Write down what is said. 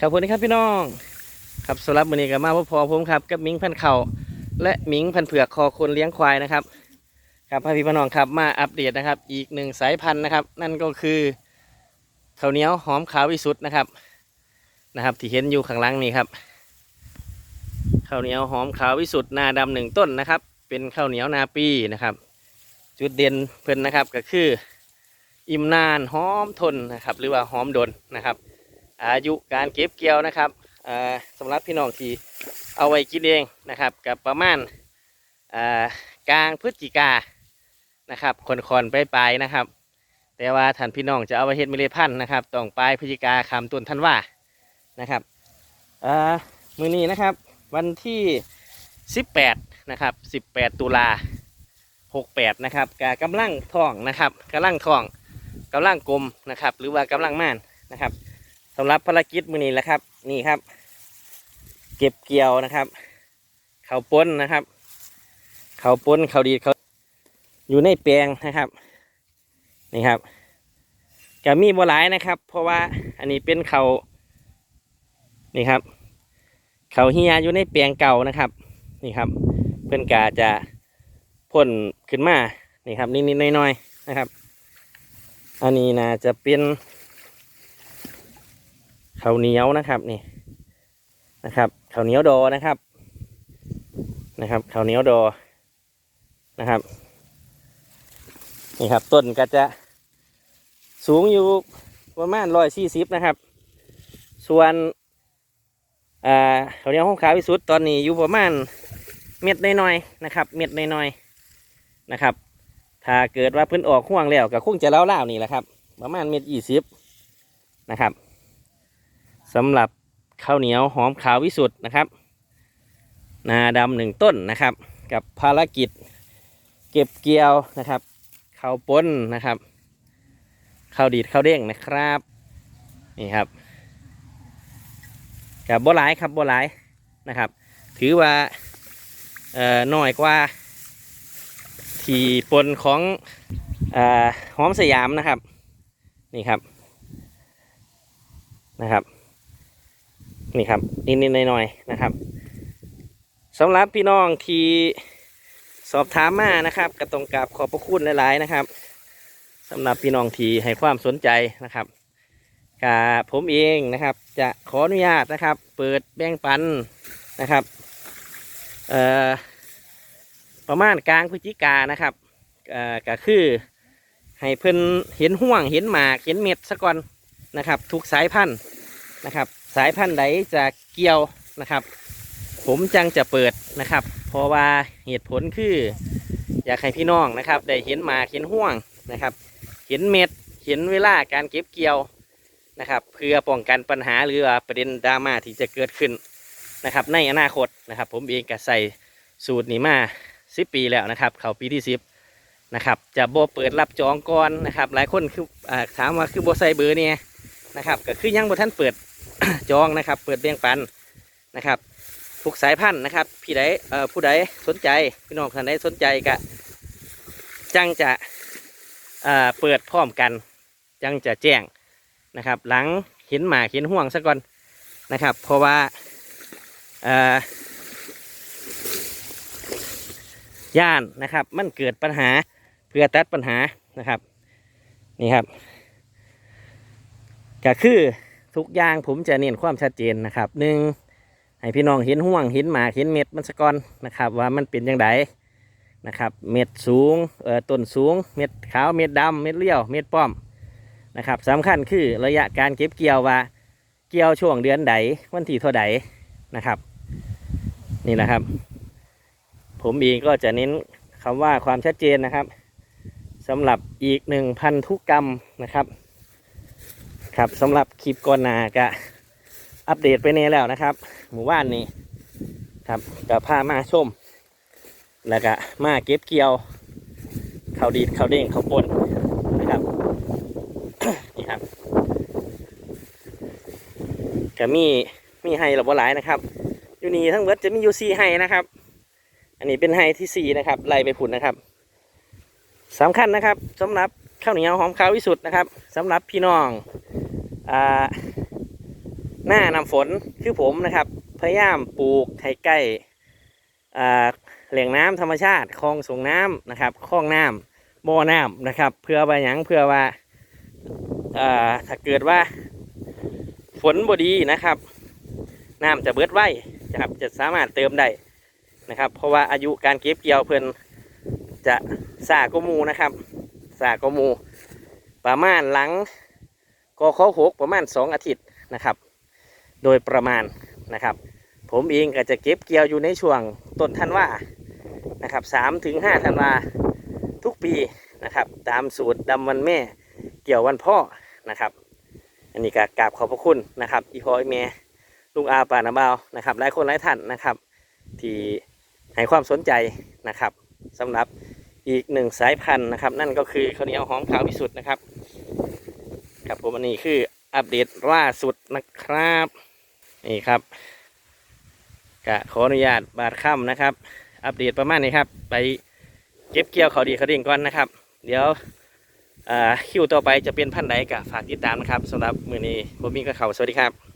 ครับสวัสดีครับพี่น้อง ครับสำหรับวันนี้ก็มาพบพอผมครับกับมิงพันเขาและมิงพันเผือกคอคนเลี้ยงควายนะครับ ครับพาพี่พี่น้องครับมาอัปเดตนะครับ อีกหนึ่งสายพันธุ์นะครับ นั่นก็คือข้าวเหนียวหอมขาววิสุทธ์นะครับนะครับ ที่เห็นอยู่ข้างล่างนี้ครับข้าวเหนียวหอมขาววิสุทธ์นาดำหนึ่งต้นนะครับ เป็นข้าวเหนียวนาปีนะครับ จุดเด่นเพิ่นนะครับก็คือ อิ่มนานหอมทนนะครับ หรือว่าหอมดนนะครับ อายุการเก็บเกี่ยวนะครับอ่าสำหรับพี่น้องที่เอาไว้กินเองนะครับกับประมาณกลางพฤศจิกานะครับคอนๆไปลายๆนะครับ แต่ว่าท่านพี่น้องจะเอาไว้เฮ็ดเมล็ดพันธุ์นะครับต้องปลายพฤศจิกาคำต้นธันว่านะครับมือนี้นะครับ วันที่ 18นะครับ18 ตุลา68นะครับกากำลังท้องนะครับกำลังท้องกำลังกลมนะครับ หรือว่ากำลังม่านนะครับ สำหรับภารกิจมื้อนี้แหละครับ นี่ครับ เก็บเกี่ยวนะครับเขาป้นนะครับเขาป้นเขาดีเขาอยู่ในแปลงนะครับ นี่ครับก็มีบัวหลายนะครับ เพราะว่าอันนี้เป็นเขานี่ครับเขาเฮียอยู่ในแปลงเก่านะครับ นี่ครับ เพื่อนกาจะพ่นขึ้นมา นี่ครับนิดๆหน้อยๆนะครับ อันนี้น่าจะเป็น ข้าวเหนียวนะครับนี่นะครับข้าวเหนียวดอนะครับนะครับข้าวเหนียวดอนะครับนี่ครับต้นก็จะสูงอยู่ประมาณร้อยสี่สิบนะครับ ส่วนอ่าข้าวเหนียวของขาวิสุทธ์ตอนนี้อยู่ประมาณเม็ดน้อยๆนะครับ เม็ดน้อยๆนะครับ ถ้าเกิดว่าเพิ่นออกห่วงแล้วก็คงจะเล่าๆนี่แหละครับ ประมาณเม็ดยี่สิบนะครับ สำหรับข้าวเหนียวหอมขาววิสุทธ์นะครับ นาดำหนึ่งต้นนะครับ กับภารกิจเก็บเกี่ยวนะครับข้าวป้นนะครับข้าวดีดข้าวเด้งนะครับนี่ครับกับบัวหลายครับบัวหลายนะครับ ถือว่าเอ่อน้อยกว่าที่ปนของอหอมสยามนะครับ นี่ครับนะครับ นี่ครับนิดๆหน่อยๆนะครับสำหรับพี่น้องที่สอบถามมานะครับก็ต้องกราบขอบพระคุณหลาย ๆ นะครับสำหรับพี่น้องที่ให้ความสนใจนะครับกับผมเองนะครับ จะขออนุญาตนะครับ เปิดแบ่งปันนะครับเอ่อประมาณกลางพฤศจิกานะครับเอ่อก็คือ ให้เพิ่นเห็นห่วงเห็นหมากเห็นเม็ดซะก่อนนะครับ ทุกสายพันธุ์นะครับ สายพันธุ์ใดจะเกี่ยวนะครับ ผมจังจะเปิดนะครับ เพราะว่าเหตุผลคืออยากให้พี่น้องนะครับ ได้เห็นหมาเห็นห่วงนะครับ เห็นเม็ดเห็นเวลาการเก็บเกี่ยวนะครับ เพื่อป้องกันปัญหาหรือว่าประเด็นดราม่าที่จะเกิดขึ้นนะครับ ในอนาคตนะครับ ผมเองก็ใส่สูตรนี้มาสิปีแล้วนะครับ เขาปีที่สิบนะครับ จะโบเปิดรับจองก่อนนะครับ หลายคนคืออถามว่าคือโบใส่เบอร์เนี่ยนะครับ ก็คือยังโบท่านเปิด จองนะครับ เปิดแบ่งปันนะครับทุกสายพันธุ์นะครับพี่ใดผู้ใดสนใจพี่น้องท่านใดสนใจก็จังจะเเปิดพร้อมกัน จังจะแจ้งนะครับ หลังเห็นหมาเห็นห่วงซะก่อนนะครับ เพราะว่าย่านนะครับมันเกิดปัญหาเพื่อตัดปัญหานะครับนี่ครับก็คือ ทุกอย่างผมจะเน้นความชัดเจนนะครับหนึ่งให้พี่น้องเห็นห่วงเห็นหมากเห็นเม็ดมันสะก่อนนะครับ ว่ามันเป็นยังไงนะครับ เม็ดสูงเอ่อต้นสูง เม็ดขาวเม็ดดำเม็ดเลี้ยว เม็ดป้อมนะครับสำคัญคือระยะการเก็บเกี่ยวว่า เกี่ยวช่วงเดือนใดวันที่เท่าใดนะครับ นี่นะครับ ผมเองก็จะเน้นคำว่าความชัดเจนนะครับสำหรับอีกหนึ่งพันธุกรรมนะครับ ครับสำหรับคลิปก่อนหน้าก็อัปเดตไปเน่แล้วนะครับ หมู่บ้านนี้ครับก็พามาชม แล้วก็มาเก็บเกี่ยวเขาวดีดเขาวเด้งเขาวปนนะครับนี่ครับก็มีมีไฮหระบบหลายนะครับ อยู่นี่ทั้งเบิดจะมีอยู่สี่ไฮนะครับ อันนี้เป็นไฮที่สี่นะครับไล่ไปผุนนะครับสำคัญนะครับสำหรับข้าวเหนียวหอมขาววิสุทธ์นะครับสำหรับพี่น้อง หน้าน้ำฝนคือผมนะครับ พยายามปลูกให้ใกล้แหล่งน้ำธรรมชาติคลองส่งน้ำนะครับคลองน้ำบ่อน้ำนะครับ เพื่อว่าหยังเพื่อว่าถ้าเกิดว่า ฝนบ่ดีนะครับ น้ำจะเบิดไว้นะครับจะสามารถเติมได้นะครับ เพราะว่าอายุการเก็บเกี่ยวเพิ่นจะสากมูนะครับสากมูประมาณหลัง กอข้อหกประมาณสองอาทิตย์นะครับ โดยประมาณนะครับ ผมเองก็จะเก็บเกี่ยวอยู่ในช่วงต้นธันวานะครับสามถึงห้าธันวาทุกปีนะครับ ตามสูตรดำวันแม่ เกี่ยววันพ่อนะครับ อันนี้ก็กราบขอบพระคุณนะครับ อีพออีเมลุงอาป่านาบาวนะครับหลายคนหลายท่านนะครับ ที่ให้ความสนใจนะครับสำหรับอีกหนึ่งสายพันธุ์นะครับ นั่นก็คือข้าวเหนียวหอมขาวพิสุทธิ์นะครับ ครับผมอันนี้คืออัปเดตล่าสุดนะครับ นี่ครับก็ขออนุญาตบาดค่ำนะครับ อัปเดตประมาณนี้ครับ ไปเก็บเกี่ยวเขาวดีเขาวเด่งก่อนนะครับ เดี๋ยวคิวต่อไปจะเป็นพันธุ์ใดก็ฝากติดตามนะครับสำหรับมือนี้ผมมีกับเขาสวัสดีครับ